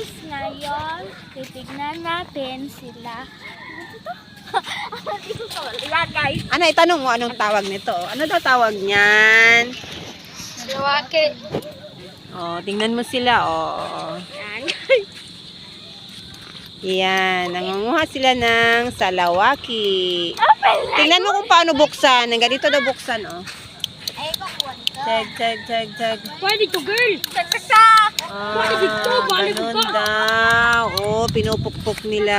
guys, ngayon titignan natin sila. Dito sa Yan guys. Ano, itanong mo anong tawag nito. Ano daw tawag niyan? Lawake. Oh, tingnan mo sila, oh. Yan. Yan, nangunguha sila ng salawaki. Tingnan mo kung paano buksan. Ang ganito daw buksan, oh. Check, check, check, check. Pwede to girl. Sakasa. Ah, dito, balik ganun ka. daw. Oh, pinupukpok nila.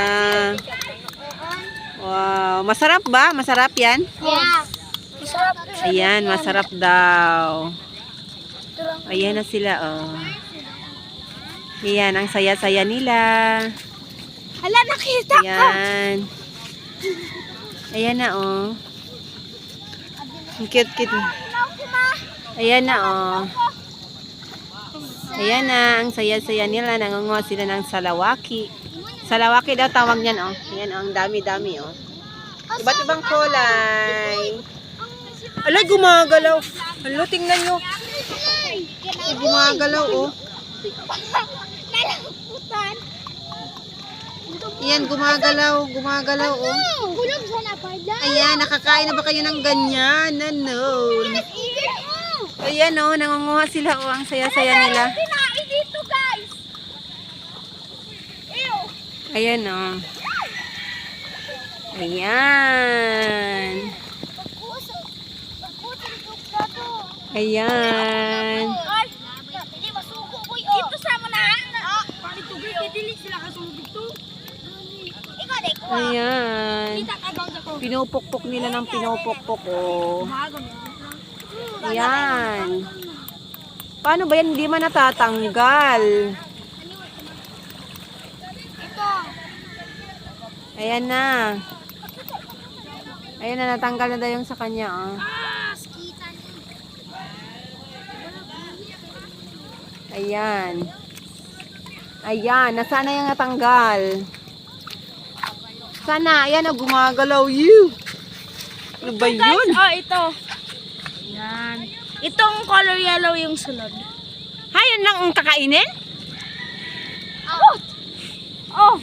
Wow, masarap ba? Masarap yan? Yeah. Masarap. Ayan, masarap daw. Ayan na sila, oh. Ayan, ang saya-saya nila. Hala, nakita ko. Ayan. Ayan na, oh. Ang cute-cute. Ayan na, oh. Ayan na, ang saya-saya nila. Nangunguha sila ng salawaki. Salawaki daw tawag niyan, oh. Ayan, oh, ang dami-dami, oh. Iba't ibang kulay. Ala, gumagalaw. Ala, tingnan nyo. Ay, gumagalaw, oh. Ayan, gumagalaw. Gumagalaw, oh. Hulog sana pala. Ayan, nakakain na ba kayo ng ganyan? Ano? Ayan, oh, nangunguha sila, oh. Ang saya-saya nila. Kinain dito, guys. Ew. Ayan, oh. Ayan. Ayan. Yun. Dito sa mo na. Ayan. Pinupukpok nila ng pinupukpok, oh. Ayan. Paano ba yan? Hindi man natatanggal. Ito. Ayan na. Ayan na, natanggal na daw yung sa kanya, oh. Ayan. Ayan, nasaan na yung natanggal? Sana, ayan na, gumagalaw you. Ano ba yun? oh, ito. Yan. Itong color yellow yung sunod. Hayan lang ang kakainin? Oh! Oh!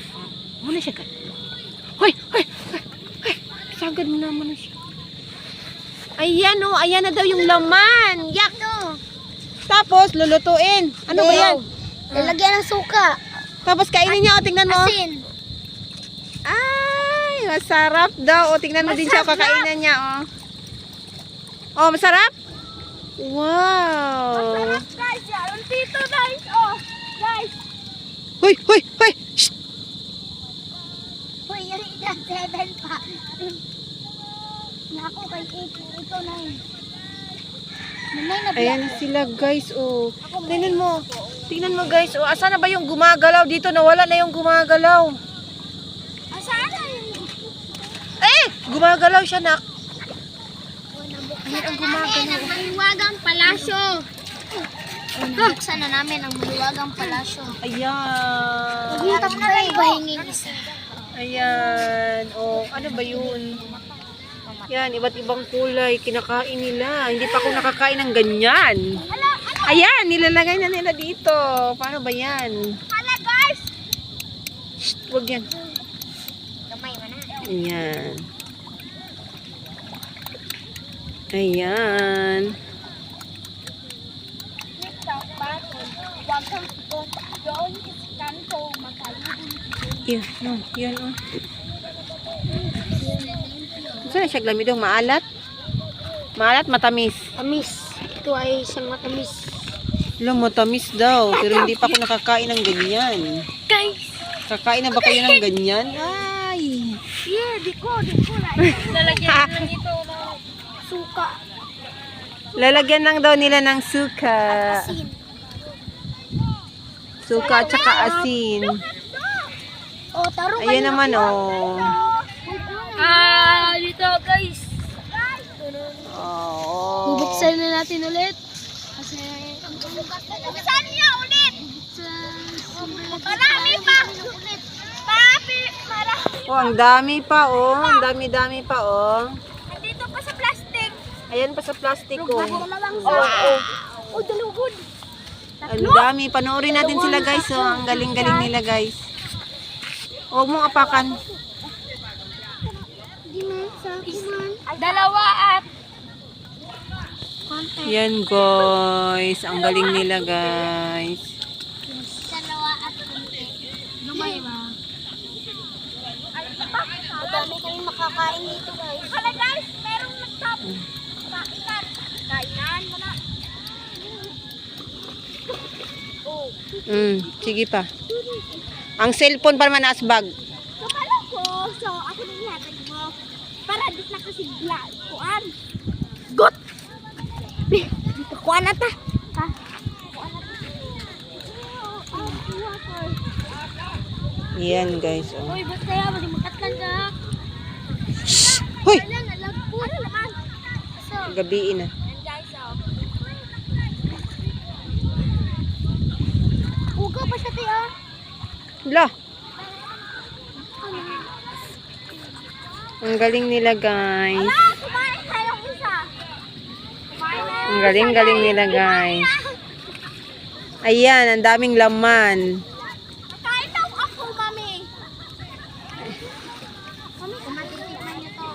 Muna siya ka. Hoy, hoy, hoy, hoy. Sagad mo naman na siya. Ayan oh, ayan na daw yung laman. Yak! Tapos, lulutuin. Ano ba yan? Lalagyan ng suka. Tapos kainin niya, o, tingnan mo. Asin. Ay, masarap daw. O, tingnan mo din siya, Masarap. kakainin niya, oh. Oh, masarap? Wow. Masarap guys. Yan. Dito guys. Oh. Guys. Hoy, hoy, hoy. Shh. Yun yung seven pa. Naku, kay eight. Ito na yun. Nanay na Ayan na sila, guys, oh. Tingnan mo. Tingnan mo, guys, oh. Asa na ba yung gumagalaw dito? Nawala na yung gumagalaw. Asaan na yun? Eh, gumagalaw siya, nak. Ayan ang gumagalaw. ang mahiwagang palasyo. Nabuksan na namin ang mahiwagang palasyo. Ayan. Tapos na lang bahingin isa. Ayan. Oh, ano ba yun? Yan, iba't ibang kulay. Kinakain nila. Hindi pa ako nakakain ng ganyan. Ayan, nilalagay na nila dito. Paano ba yan? Hala guys! Shh, wag yan. Ayan. Ayan. Huwag kang doon oh. Saan siya glamidong? Maalat? Maalat, matamis. Tamis. Ito ay isang matamis. Alam, matamis daw. Pero hindi pa ako nakakain ng ganyan. Guys! Kakain na ba kayo ng ganyan? Ay! Yeah, di ko, di ko. Lalagyan lang ito ng suka. Lalagyan lang daw nila ng suka. Asin. Suka at saka asin. Oh, taro Ayan naman, oh. Dito guys. Oh. Bubuksan na natin ulit. Kasi Bubuksan niya ulit. Marami pa. Papi, marami. Oh, ang dami pa, oh. Ang dami-dami pa, oh. Nandito pa sa plastic. Ayan pa sa plastic, oh. Oh, oh. Oh, dalugod. Ang dami. Panoorin natin sila guys. Oh, ang galing-galing nila guys. Huwag mong apakan. Di man sa kuman. Dalawa at Yan guys. Ang galing nila guys. dalawa at. Lumay ba? Madami kami makakain dito guys. Hala guys, merong nagtap. Kainan. Kainan mo na. Oh. Mm, sige pa. Ang cellphone pa naman nasa bag. Kapala ko. So, ako na ihatag mo. Kasi bla. Kuan. Got! Kuan na ta. Ha? Ta. Yan guys. Oh. Uy, ba't kaya malimutatan ka? Hoy! Wala, nalagpo. Ano naman? So, Gabiin na. oh. Uga pa siya, tiya. La! Ang galing nila guys. Ang galing-galing nila guys. Ayan, ang daming laman. Kain daw ako, mami. Mami, kumatikman niyo to.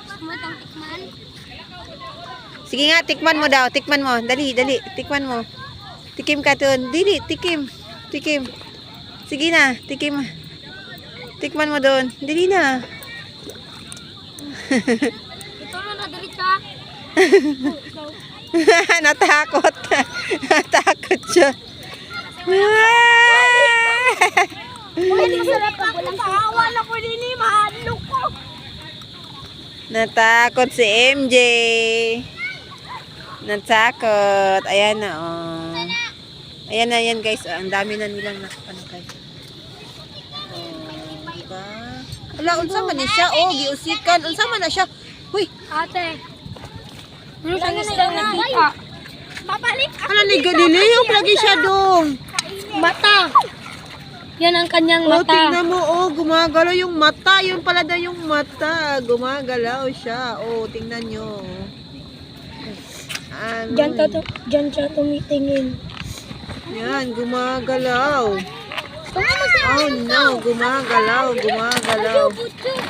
Gusto mo itong tikman? Sige nga, tikman mo daw. Tikman mo. Dali, dali. Tikman mo. Tikim ka dun. Dili, tikim. Tikim. Sige na, tikim. Tikman mo doon. Dali na. Ito na na, diretsa. Natakot. Natakot siya. Uy, masarap pag walang kaawa na ko din eh. Mahalo ko. Natakot si MJ. Natakot. Ayan na, oh. Ayan na, yan guys. Oh, ang dami na nilang nakapano guys. Oh, diba? Wala, unsa man ni siya? Oh, giusikan. Unsa man na siya? Huy, Ate. Ano ka na lang nagkita? Babalik ako. ano ni Galileo? Lagi siya dong. Mata. Yan ang kanyang Oh, tingnan mo. Oh, gumagalaw yung mata. Yun pala daw yung mata. Gumagalaw siya. Oh, tingnan nyo. Ano? Diyan siya tumitingin. Yan, gumagalaw. Oh no, gumagalaw, gumagalaw.